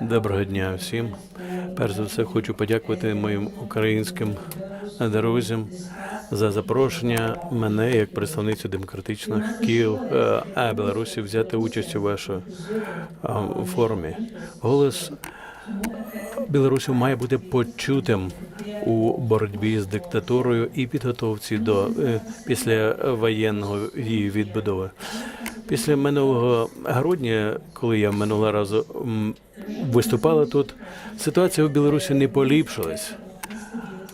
Доброго дня всім. Перш за все, хочу подякувати моїм українським друзям за запрошення мене як представницю демократичних кіл е, а Білорусі взяти участь у вашому е, форумі. Голос білорусів має бути почутим у боротьбі з диктатурою і підготовці до е, післявоєнного її відбудови. Після минулого грудня, коли я минулого разу виступала тут, ситуація в Білорусі не поліпшилась.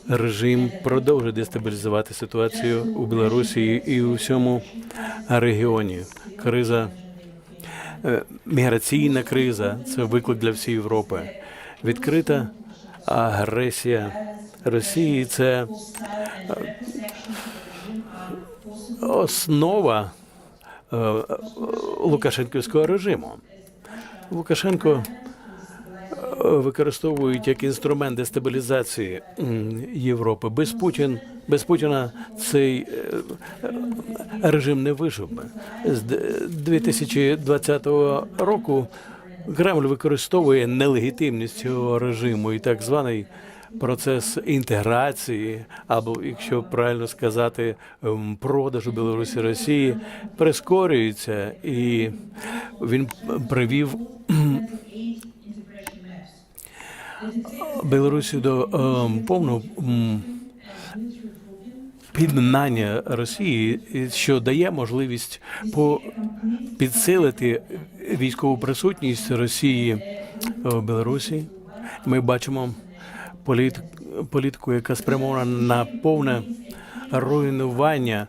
Режим продовжує дестабілізувати ситуацію у Білорусі і у всьому регіоні. Криза, е, міграційна криза це виклик для всієї Європи. Відкрита агресія Росії це е, основа Лукашенківського режиму. Лукашенко е, використовують як інструмент дестабілізації Європи. Без Путін, без Путіна цей е, е, режим не вижив би. З д- 2020 року Кремль використовує нелегітимність цього режиму і так званий процес інтеграції, або, якщо правильно сказати, ем, продажу Білорусі Росії прискорюється, і він привів Білорусі до ем, повного піднання Росії, що дає можливість по підсилити військову присутність Росії в Білорусі. Ми бачимо політ, політику, яка спрямована на повне руйнування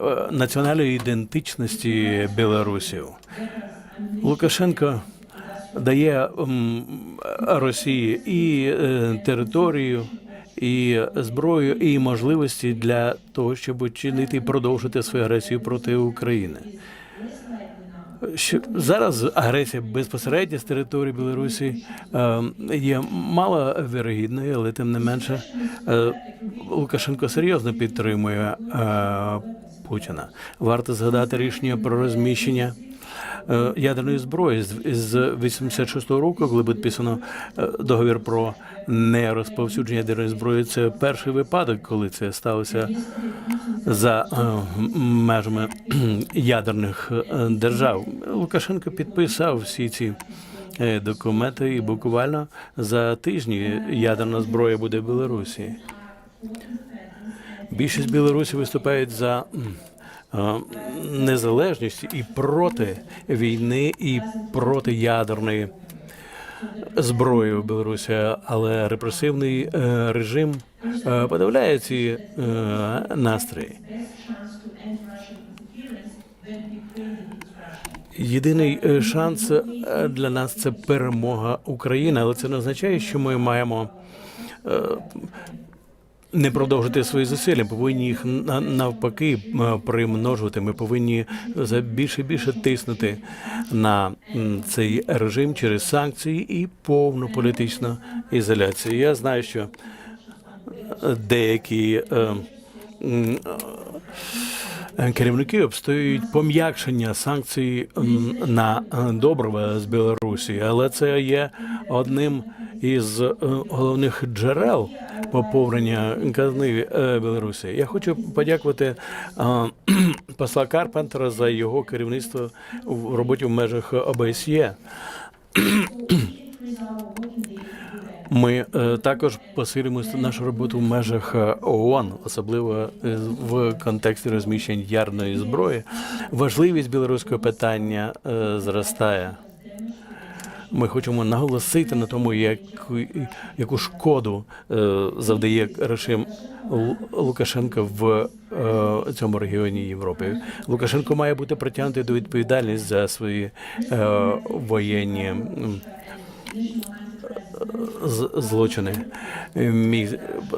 е, національної ідентичності білорусів. Лукашенко дає Росії і е, територію, і зброю, і можливості для того, щоб чинити і продовжити свою агресію проти України. Що зараз агресія безпосередньо з території Білорусі е, є мало вірогідною, але тим не менше е, Лукашенко серйозно підтримує е, Путіна. Варто згадати рішення про розміщення ядерної зброї з з 86-го року, коли підписано е, договір про нерозповсюдження ядерної зброї. Це перший випадок, коли це сталося за е, межами ядерних е, держав. Лукашенко підписав всі ці е, документи, і буквально за тижні ядерна зброя буде в Білорусі. Більшість білорусів виступають за е, незалежність і проти війни, і проти ядерної зброї в Білорусі, але репресивний е, режим е, подавляє ці е, настрої. Єдиний шанс для нас це перемога України, але це не означає, що ми маємо не продовжити свої зусилля. Повинні їх на- навпаки е, примножувати. Ми повинні за більше і більше тиснути на цей режим через санкції і повну політичну ізоляцію. Я знаю, що деякі. е, Е, Керівники обстоюють пом'якшення санкцій на добрива з Білорусі, але це є одним із головних джерел поповнення казни е, Білорусі. Я хочу подякувати е, посла Карпентера за його керівництво в роботі в межах ОБСЄ. Ми е, також посилюємо нашу роботу в межах ООН, особливо в контексті розміщень ядерної зброї. Важливість білоруського питання зростає. Ми хочемо наголосити на тому, яку, яку шкоду е, завдає режим Лукашенка в е, цьому регіоні Європи. Лукашенко має бути притягнутий до відповідальності за свої е, воєнні. Злочини. Мій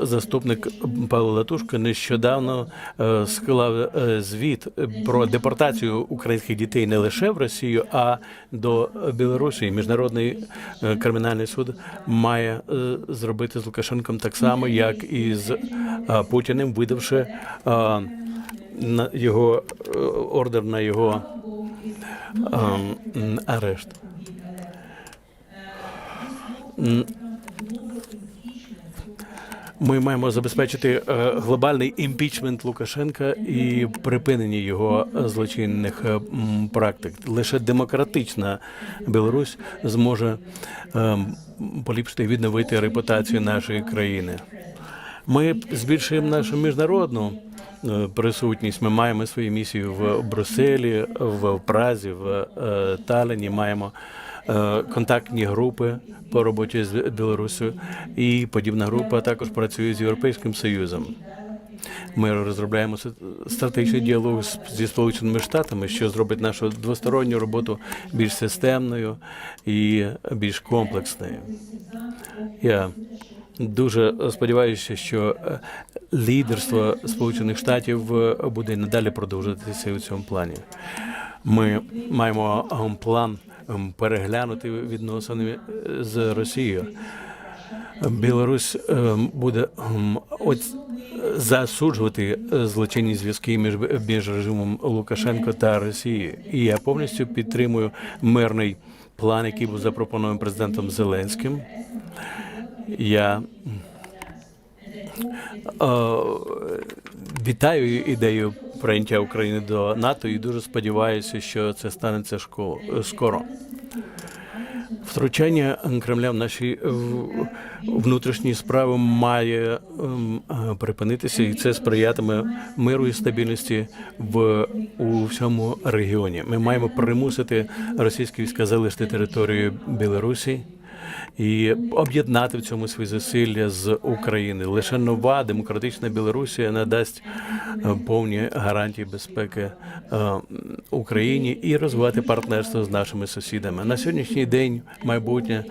заступник Павло Латушко нещодавно е, склав е, звіт про депортацію українських дітей не лише в Росію, а до Білорусі. Міжнародний е, кримінальний суд має зробити з Лукашенком так само, як і з Путіним, видавши його ордер на його ем, арешт. Ми маємо забезпечити е, глобальний імпічмент Лукашенка і припинення його злочинних е, практик. Лише демократична Білорусь зможе е, поліпшити і відновити репутацію нашої країни. Ми збільшуємо нашу міжнародну присутність. Ми маємо свої місії в Брюсселі, в Празі, в Талліні. Маємо контактні групи по роботі з Білорусою, і подібна група також працює з Європейським Союзом. Ми розробляємо стратегічний діалог зі Сполученими Штатами, що зробить нашу двосторонню роботу більш системною і більш комплексною. Я дуже сподіваюся, що е, лідерство Сполучених Штатів е, буде надалі продовжуватися у цьому плані. Ми маємо план переглянути відносини е, з Росією. Білорусь ем, буде ем, от засуджувати е, злочинні зв'язки між, між режимом Лукашенко та Росією. І я повністю підтримую мирний план, який був запропонований президентом Зеленським. Я е, вітаю ідею прийняття України до НАТО і дуже сподіваюся, що це станеться скоро. Втручання Кремля в наші внутрішні справи має ем, е, припинитися, і це сприятиме миру і стабільності в у всьому регіоні. Ми маємо примусити російські війська залишити територію Білорусі і об'єднати в цьому свої зусилля з України. Лише нова демократична Білорусія надасть е, повні гарантії безпеки е, Україні і розвивати партнерство з нашими сусідами. На сьогоднішній день майбутнє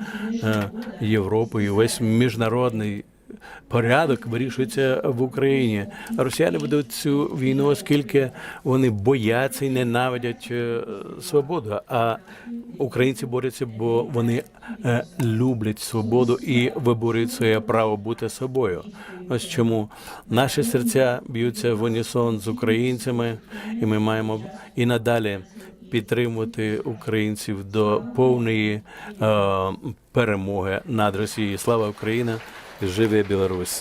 е, Європи і весь міжнародний. Порядок вирішується в Україні. Росіяни ведуть цю війну, оскільки вони бояться і ненавидять е, свободу. А українці борються, бо вони е, люблять свободу і виборюють своє право бути собою. Ось чому наші серця б'ються в унісон з українцями, і ми маємо і надалі підтримувати українців до повної е, перемоги над Росією. Слава Україна! Живе Білорусь!